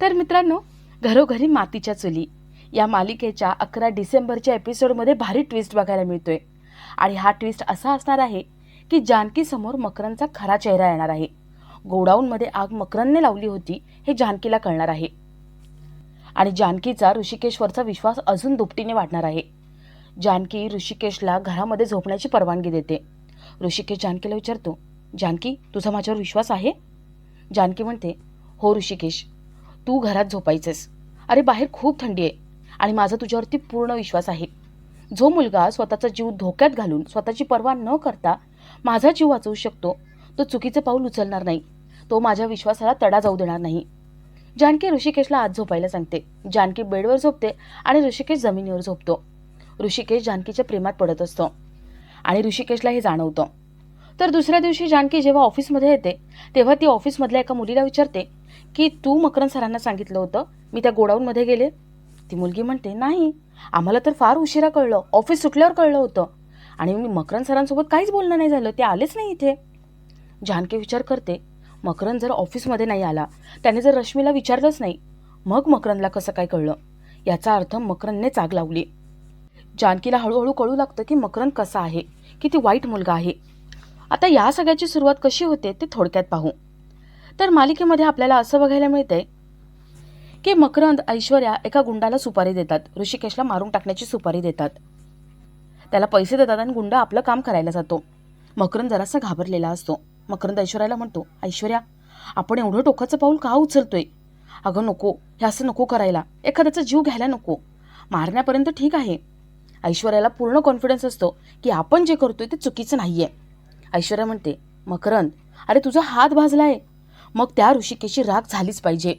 तर मित्रांनो घरोघरी मातीच्या चुली. या मालिकेच्या अकरा डिसेंबरच्या एपिसोडमध्ये भारी ट्विस्ट बघायला मिळतोय. आणि हा ट्विस्ट असा असणार आहे की जानकी समोर मकरनचा खरा चेहरा येणार आहे. गोडाऊनमध्ये आग मकरनने लावली होती हे जानकीला कळणार आहे. आणि जानकीचा ऋषिकेशवरचा विश्वास अजून दुपटीने वाढणार आहे. जानकी ऋषिकेशला घरामध्ये झोपण्याची परवानगी देते. ऋषिकेश जानकीला विचारतो जानकी तुझा माझ्यावर विश्वास आहे? जानकी म्हणते हो ऋषिकेश तू घरात झोपायचेस. अरे बाहेर खूप थंडी आहे आणि माझा तुझ्यावरती पूर्ण विश्वास आहे. जो मुलगा स्वतःचा जीव धोक्यात घालून स्वतःची पर्वा न करता माझा जीव वाचवू शकतो तो चुकीचं पाऊल उचलणार नाही. तो माझ्या विश्वासाला तडा जाऊ देणार नाही. जानकी ऋषिकेशला आत झोपायला सांगते. जानकी बेडवर झोपते आणि ऋषिकेश जमिनीवर झोपतो. ऋषिकेश जानकीच्या प्रेमात पडत असतो आणि ऋषिकेशला हे जाणवतं. तर दुसऱ्या दिवशी जानकी जेव्हा ऑफिसमध्ये येते तेव्हा ती ऑफिसमधल्या एका मुलीला विचारते की तू मकरन सरांना सांगितलं होतं मी त्या गोडाऊनमध्ये गेले. ती मुलगी म्हणते नाही आम्हाला तर फार उशिरा कळलं ऑफिस सुटल्यावर कळलं होतं. आणि मी मकरन सरांसोबत काहीच बोलणं नाही झालं ते आलेच नाही इथे. जानकी विचार करते मकरन जर ऑफिसमध्ये नाही आला त्याने जर रश्मीला विचारलंच नाही मग मकरनला कसं काय कळलं? याचा अर्थ मकरनने चाग लावली. जानकीला हळूहळू कळू लागतं की मकरन कसा आहे किती वाईट मुलगा आहे. आता या सगळ्याची सुरुवात कशी होते ते थोडक्यात पाहू. तर मालिकेमध्ये आपल्याला असं बघायला मिळतंय की मकरंद ऐश्वर्या एका गुंडाला सुपारी देतात. ऋषिकेशला मारून टाकण्याची सुपारी देतात. त्याला पैसे देतात आणि गुंड आपलं काम करायला जातो. मकरंद जरासा घाबरलेला असतो. मकरंद ऐश्वर्याला म्हणतो ऐश्वर्या आपण एवढं टोकाचं पाऊल का उचलतोय? अगं नको हे असं नको करायला. एखाद्याचा जीव घ्यायला नको. मारण्यापर्यंत ठीक आहे. ऐश्वर्याला पूर्ण कॉन्फिडन्स असतो की आपण जे करतोय ते चुकीचं नाही आहे ऐश्वर्या म्हणते मकरंद अरे तुझा हात भाजला आहे मग त्या ऋषिकेशी राग झालीच पाहिजे.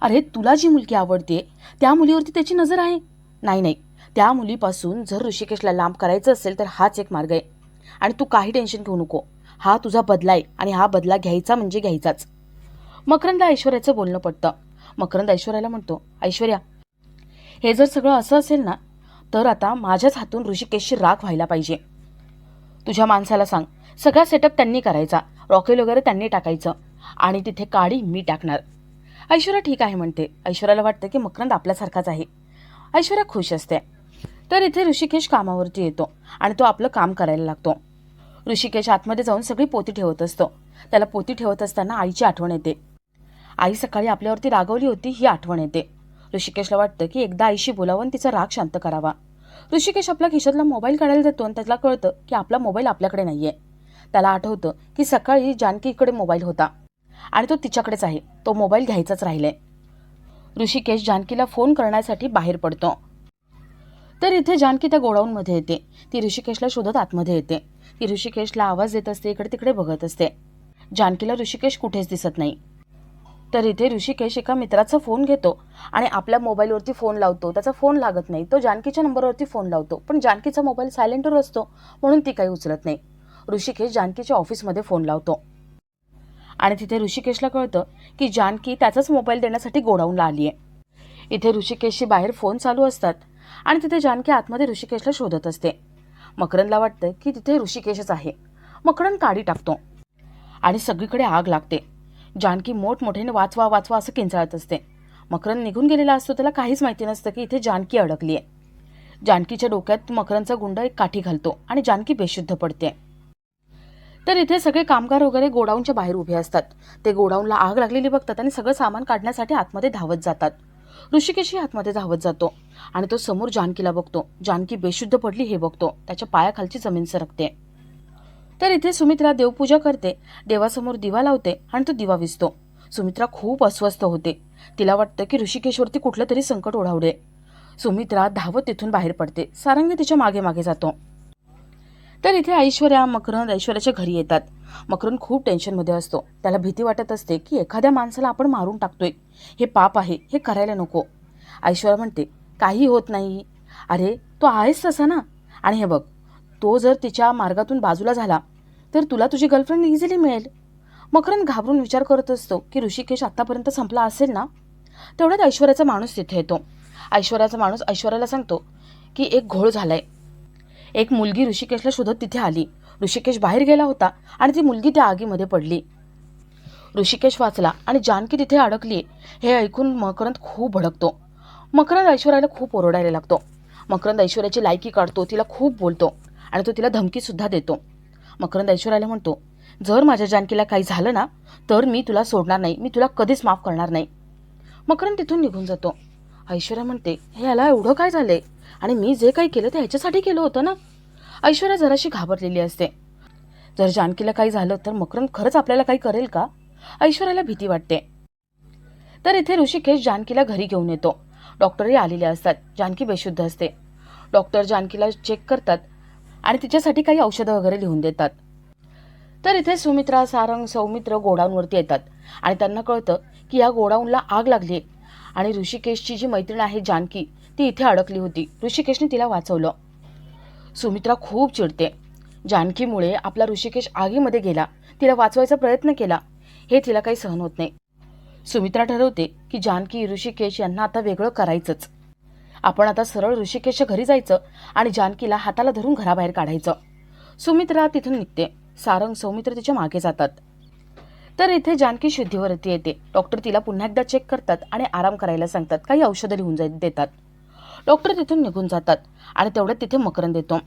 अरे तुला जी मुलगी आवडते त्या मुलीवरती त्याची नजर आहे? नाही नाही. त्या मुलीपासून जर ऋषिकेशला लांब करायचं असेल तर हाच एक मार्ग आहे. आणि तू काही टेन्शन घेऊ नको. हा तुझा बदला आहे आणि हा बदला घ्यायचा म्हणजे घ्यायचाच. मकरंद ऐश्वर्याचं बोलणं पडतं मकरंद ऐश्वर्याला म्हणतो ऐश्वर्या हे जर सगळं असं असेल ना तर आता माझ्याच हातून ऋषिकेशची राख व्हायला पाहिजे. तुझ्या माणसाला सांग सगळा सेटअप त्यांनी करायचा. रॉकेल वगैरे त्यांनी टाकायचं. आणि तिथे काडी मी टाकणार. ऐश्वर्या ठीक आहे म्हणते. ऐश्वर्याला वाटतं की मकरंद आपल्यासारखाच आहे. ऐश्वर्या खुश असते. तर इथे ऋषिकेश कामावरती येतो आणि तो आपलं काम करायला लागतो. ऋषिकेश आतमध्ये जाऊन सगळी पोती ठेवत असतो. त्याला पोती ठेवत असताना आईची आठवण येते. आई सकाळी आपल्यावरती रागवली होती ही आठवण येते. ऋषिकेशला वाटतं की एकदा आईशी बोलावं आणि तिचा राग शांत करावा. ऋषिकेश आपल्या खिशातला मोबाईल काढायला जातो आणि त्याला कळतं की आपला मोबाईल आपल्याकडे नाहीये. त्याला आठवतं की सकाळी जानकीकडे मोबाईल होता. आणि तो तिच्याकडेच आहे. तो मोबाईल घ्यायचाच राहिलाय. ऋषिकेश जानकीला फोन करण्यासाठी बाहेर पडतो. तर इथे जानकी त्या गोडाऊनमध्ये येते. ती ऋषिकेशला शोधत आतमध्ये येते. ती ऋषिकेशला आवाज देत असते इकडे तिकडे बघत असते. जानकीला ऋषिकेश कुठेच दिसत नाही. तर इथे ऋषिकेश एका मित्राचा फोन घेतो आणि आपल्या मोबाईलवरती फोन लावतो. त्याचा फोन लागत नाही. तो जानकीच्या नंबरवरती फोन लावतो. पण जानकीचा मोबाईल सायलेंटवर असतो म्हणून ती काही उचलत नाही. ऋषिकेश जानकीच्या ऑफिसमध्ये फोन लावतो. आणि तिथे ऋषिकेशला कळतं की जानकी त्याचाच मोबाईल देण्यासाठी गोडाऊनला आली आहे इथे ऋषिकेशची बाहेर फोन चालू असतात आणि तिथे जानकी आतमध्ये ऋषिकेशला शोधत असते. मकरनला वाटतं की तिथे ऋषिकेशच आहे. मकरन काडी टाकतो. आणि सगळीकडे आग लागते. जानकी मोठमोठ्याने वाचवा वाचवा असं किंचाळत असते. मकरन निघून गेलेला असतो त्याला काहीच माहिती नसतं की इथे जानकी अडकली आहे जानकीच्या डोक्यात मकरनचा गुंड एक काठी घालतो आणि जानकी बेशुद्ध पडते. तर इथे सगळे कामगार वगैरे गोडाऊनच्या बाहेर उभे असतात. ते गोडाऊनला आग लागलेली बघतात आणि सगळं सामान काढण्यासाठी आतमध्ये धावत जातात. ऋषिकेशही आतमध्ये धावत जातो आणि तो समोर जानकीला बघतो. जानकी बेशुद्ध पडली हे बघतो. त्याच्या पायाखालची जमीन सरकते. तर इथे सुमित्रा देवपूजा करते. देवासमोर दिवा लावते आणि तो दिवा विसतो. सुमित्रा खूप अस्वस्थ होते. तिला वाटतं की ऋषिकेशवरती कुठलं तरी संकट ओढावले सुमित्रा धावत तिथून बाहेर पडते. सारंगी तिच्यामागे मागे जातो. तर इथे ऐश्वर्या मकरंद ऐश्वर्याच्या घरी येतात. मकरंद खूप टेन्शनमध्ये असतो. त्याला भीती वाटत असते की एखाद्या माणसाला आपण मारून टाकतोय. हे पाप आहे हे करायला नको. ऐश्वर्या म्हणते काही होत नाही. अरे तो आहेस तसा ना. आणि हे बघ तो जर तिच्या मार्गातून बाजूला झाला तर तुला तुझी गर्लफ्रेंड इझिली मिळेल. मकरंद घाबरून विचार करत असतो की ऋषिकेश आत्तापर्यंत संपला असेल ना? तेवढ्यात ऐश्वर्याचा माणूस तिथे येतो. ऐश्वर्याचा माणूस ऐश्वर्याला सांगतो की एक घोळ झालाय. एक मुलगी ऋषिकेशला शोधत तिथे आली. ऋषिकेश बाहेर गेला होता आणि ती मुलगी त्या आगीमध्ये पडली. ऋषिकेश वाचला आणि जानकी तिथे अडकली. हे ऐकून मकरंद खूप भडकतो. मकरंद ऐश्वर्याला खूप ओरडायला लागतो. मकरंद ऐश्वर्याची लायकी काढतो तिला खूप बोलतो आणि तो तिला धमकीसुद्धा देतो. मकरंद ऐश्वर्याला म्हणतो जर माझ्या जानकीला काही झालं ना तर मी तुला सोडणार नाही. मी तुला कधीच माफ करणार नाही. मकरंद तिथून निघून जातो. ऐश्वर्या म्हणते हे याला एवढं काय झालंय? आणि मी जे काही केलं ते ह्याच्यासाठी केलं होतं ना? ऐश्वर्या जराशी घाबरलेली असते. जर जानकीला काही झालं तर मकरंद खरंच आपल्याला काही करेल का? ऐश्वर्याला भीती वाटते. तर इथे ऋषिकेश जानकीला घरी घेऊन येतो. डॉक्टरही आलेले असतात. जानकी बेशुद्ध असते. डॉक्टर जानकीला चेक करतात आणि तिच्यासाठी काही औषधं वगैरे लिहून देतात. तर इथे सुमित्रा सारंग सौमित्र गोडाऊनवरती येतात. आणि त्यांना कळतं की या गोडाऊनला आग लागली आणि ऋषिकेशची जी मैत्रीण आहे जानकी ती इथे अडकली होती. ऋषिकेशने तिला वाचवलं. सुमित्रा खूप चिडते. जानकीमुळे आपला ऋषिकेश आगीमध्ये गेला. तिला वाचवायचा प्रयत्न केला. हे तिला काही सहन होत नाही. सुमित्रा ठरवते की जानकी ऋषिकेश यांना आता वेगळं करायचंच. आपण आता सरळ ऋषिकेशच्या घरी जायचं आणि जानकीला हाताला धरून घराबाहेर काढायचं. सुमित्रा तिथून निघते. सारंग सौमित्र तिच्यामागे जातात. तर इथे जानकी शुद्धीवरती येते. डॉक्टर तिला पुन्हा एकदा चेक करतात आणि आराम करायला सांगतात. काही औषधं लिहून जाय देतात. डॉक्टर तिथून निघून जातात आणि तेवढ्यात तिथे मकरंद येतो.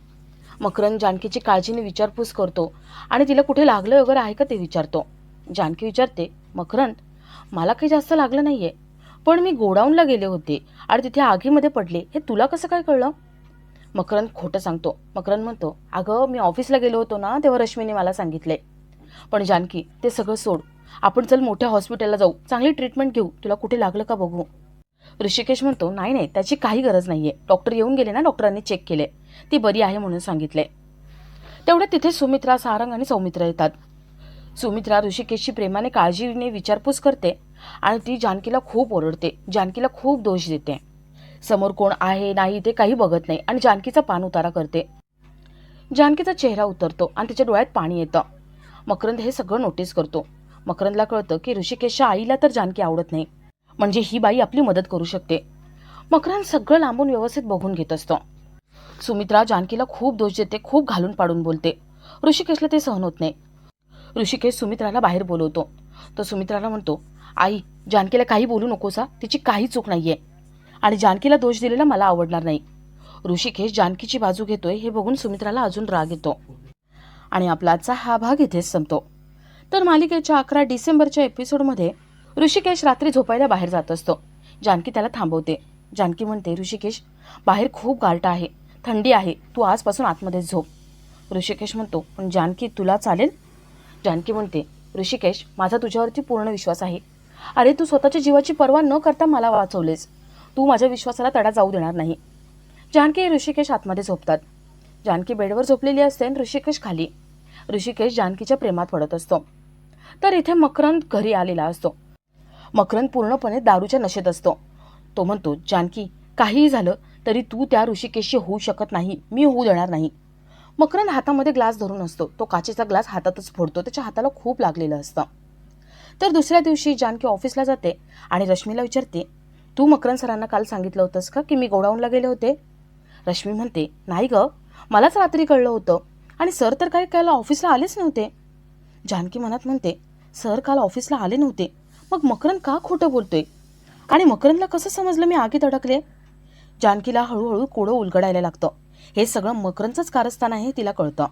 मकरंद जानकीची काळजीने विचारपूस करतो आणि तिला कुठे लागलं वगैरे आहे का ते विचारतो. जानकी विचारते मकरंद मला काही जास्त लागलं नाही आहे पण मी गोडाऊनला गेले होते आणि तिथे आगीमध्ये पडले. हे तुला कसं काय कळलं? मकरंद खोटं सांगतो. मकरंद म्हणतो अगं मी ऑफिसला गेलो होतो ना तेव्हा रश्मीने मला सांगितले पण जानकी ते सगळं सोड. आपण चल मोठ्या हॉस्पिटलला जाऊ. चांगली ट्रीटमेंट घेऊ. तुला कुठे लागलं का बघू? ऋषिकेश म्हणतो नाही नाही त्याची काही गरज नाहीये. डॉक्टर येऊन गेले ना डॉक्टरांनी चेक केले. ती बरी आहे म्हणून सांगितले. तेवढ्यात तिथे सुमित्रा सारंग आणि सौमित्र येतात. सुमित्रा ऋषिकेशची प्रेमाने काळजीने विचारपूस करते आणि ती जानकीला खूप ओरडते. जानकीला खूप दोष देते. समोर कोण आहे नाही ते काही बघत नाही आणि जानकीचा पान उतारा करते. जानकीचा चेहरा उतरतो आणि तिच्या डोळ्यात पाणी येतं. मकरंद हे सगळं नोटीस करतो. मकरंदला कळतं की ऋषिकेशच्या आईला तर जानकी आवडत नाही. म्हणजे ही बाई आपली मदत करू शकते. मकरंद सगळं लांबून व्यवस्थित बघून घेत असतो. सुमित्रा जानकीला खूप दोष देते खूप घालून पाडून बोलते. ऋषिकेशला ते सहन होत नाही. ऋषिकेश सुमित्राला बाहेर बोलवतो. तर सुमित्राला म्हणतो आई जानकीला काही बोलू नकोसा तिची काही चूक नाहीये. आणि जानकीला दोष दिलेला मला आवडणार नाही. ऋषिकेश जानकीची बाजू घेतोय हे बघून सुमित्राला अजून राग येतो. आणि आपला आजचा हा भाग इथेच संपतो. तर मालिकेच्या अकरा डिसेंबरच्या एपिसोडमध्ये ऋषिकेश रात्री झोपायला बाहेर जात असतो. जानकी त्याला थांबवते. जानकी म्हणते ऋषिकेश बाहेर खूप गारटा आहे. थंडी आहे. तू आजपासून आतमध्ये झोप. ऋषिकेश म्हणतो पण जानकी तुला चालेल? जानकी म्हणते ऋषिकेश माझा तुझ्यावरती पूर्ण विश्वास आहे. अरे तू स्वतःच्या जीवाची पर्वा न करता मला वाचवलेस. तू माझ्या विश्वासाला तडा जाऊ देणार नाही. जानकी ऋषिकेश आतमध्ये झोपतात. जानकी बेडवर झोपलेली असते आणि ऋषिकेश खाली ऋषिकेश जानकीच्या प्रेमात पडत असतो. तर इथे मकरंद घरी आलेला असतो. मकरंद पूर्णपणे दारूच्या नशेत असतो. तो म्हणतो जानकी काहीही झालं तरी तू त्या ऋषिकेशशी होऊ शकत नाही. मी होऊ देणार नाही. मकरंद हातामध्ये ग्लास धरून असतो. तो काचेचा ग्लास हातातच फोडतो. त्याच्या हाताला खूप लागलेलं असतं. तर दुसऱ्या दिवशी जानकी ऑफिसला जाते आणि रश्मीला विचारते तू मकरंद सरांना काल सांगितलं होतंस का की मी गोडाऊनला गेले होते? रश्मी म्हणते नाही ग. मलाच रात्री कळलं होतं. आणि सर तर काही काल ऑफिसला आलेच नव्हते. जानकी मनात म्हणते सर काल ऑफिसला आले नव्हते. मग मकरंद का खोटं बोलतोय? आणि मकरंदला कसं समजलं मी आगीत अडकले? जानकीला हळूहळू कोडं उलगडायला लागतं. हे सगळं मकरनचंच कारस्थान आहे तिला कळतं.